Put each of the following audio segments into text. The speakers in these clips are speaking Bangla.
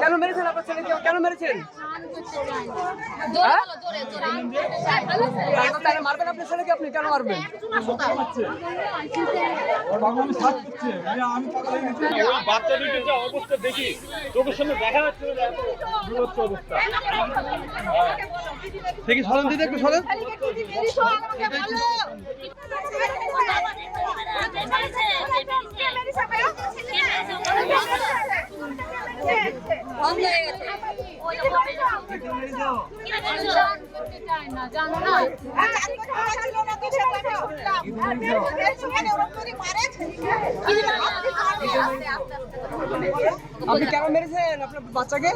কেন মেরেছেন আপনার ছেলেকে কেন মেরেছেন ছেলে। মারবেন আপনার ছেলেকে আপনি কেন মারবেন দেখি দেখি সরেন দিদি একটু সরেন বন্ধ হয়ে গেছে। ওই যে করতে চায় না, জানো না? কি দিবে? আস্তে, আস্তে, আস্তে, আস্তে। আপনি কেন মেরেছেন? আপনার বাচ্চাকে?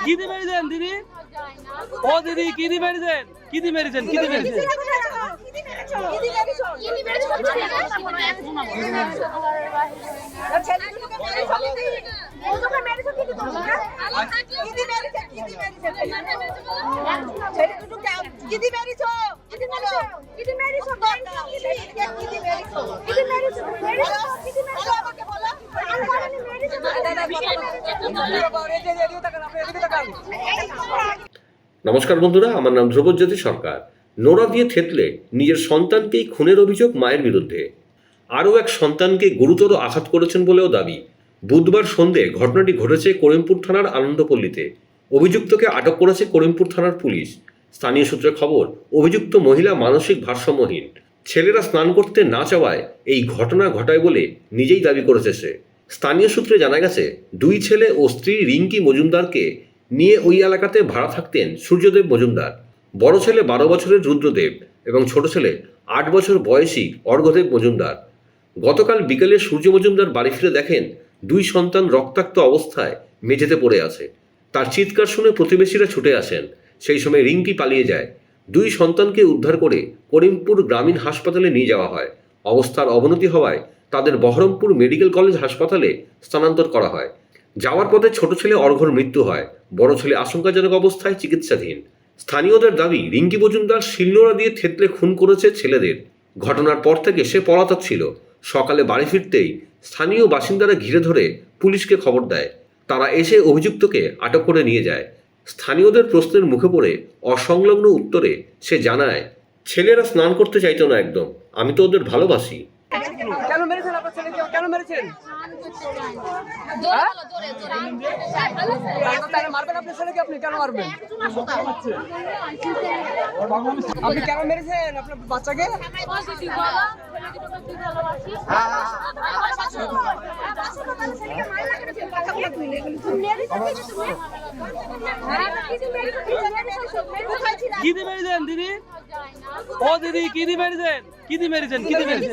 কি দিয়ে মেরেছেন দিদি? ও দিদি কি দিয়ে মেরেছেন? কি দিয়ে মেরেছেন? কি দিয়ে মেরেছেন? নমস্কার বন্ধুরা, আমার নাম ধ্রুবজ্যোতি সরকার। নোরা দিয়ে থেতলে নিজের সন্তানকেই খুনের অভিযোগ মায়ের বিরুদ্ধে। আরও এক সন্তানকে গুরুতর আঘাত করেছেন বলেও দাবি। বুধবার সন্ধে ঘটনাটি ঘটেছে করিমপুর থানার আনন্দপল্লীতে। অভিযুক্তকে আটক করেছে করিমপুর থানার পুলিশ। স্থানীয় সূত্রে খবর, অভিযুক্ত মহিলা মানসিক ভারসাম্যহীন। ছেলেরা স্নান করতে না চাওয়ায় এই ঘটনা ঘটায় বলে নিজেই দাবি করেছে সে। স্থানীয় সূত্রে জানা গেছে, দুই ছেলে ও স্ত্রী রিঙ্কি মজুমদারকে নিয়ে ওই এলাকাতে ভাড়া থাকতেন সূর্যদেব মজুমদার। বড় ছেলে বারো বছরের রুদ্রদেব এবং ছোট ছেলে আট বছর বয়সী অর্ঘদেব মজুমদার। গতকাল বিকেলে সূর্য মজুমদার বাড়ি ফিরে দেখেন দুই সন্তান রক্তাক্ত অবস্থায় মেঝেতে পড়ে আছে। তার চিৎকার শুনে প্রতিবেশীরা ছুটে আসেন। সেই সময় রিঙ্কি পালিয়ে যায়। দুই সন্তানকে উদ্ধার করে করিমপুর গ্রামীণ হাসপাতালে নিয়ে যাওয়া হয়। অবস্থার অবনতি হওয়ায় তাদের বহরমপুর মেডিকেল কলেজ হাসপাতালে স্থানান্তর করা হয়। যাওয়ার পথে ছোট ছেলে অর্ঘর মৃত্যু হয়, বড় ছেলে আশঙ্কাজনক অবস্থায় চিকিৎসাধীন। স্থানীয়দের দাবি, রিঙ্কি মজুমদার শিলনোড়া দিয়ে থেতলে খুন করেছে ছেলেদের। ঘটনার পর থেকে সে পলাতক ছিল। সকালে বাড়ি ফিরতেই স্থানীয় বাসিন্দারা ঘিরে ধরে পুলিশকে খবর দেয়। তারা এসে অভিযুক্তকে আটক করে নিয়ে যায়। স্থানীয়দের প্রশ্নের মুখে পড়ে অসংলগ্ন উত্তরে সে জানায়, ছেলেরা স্নান করতে চাইতো না একদম। আমি তো ওদের ভালোবাসি। কেন মেরেছেন আপনার ছেলেকে? কেন মেরেছেন? আপনি কেন মেরেছেন? আপনার বাচ্চাকে? কি দিয়ে মেরেছেন দিদি? ও দিদি, কি দিয়ে মেরেছেন? কি দিয়ে মেরেছেন? কি দিয়ে মেরেছেন?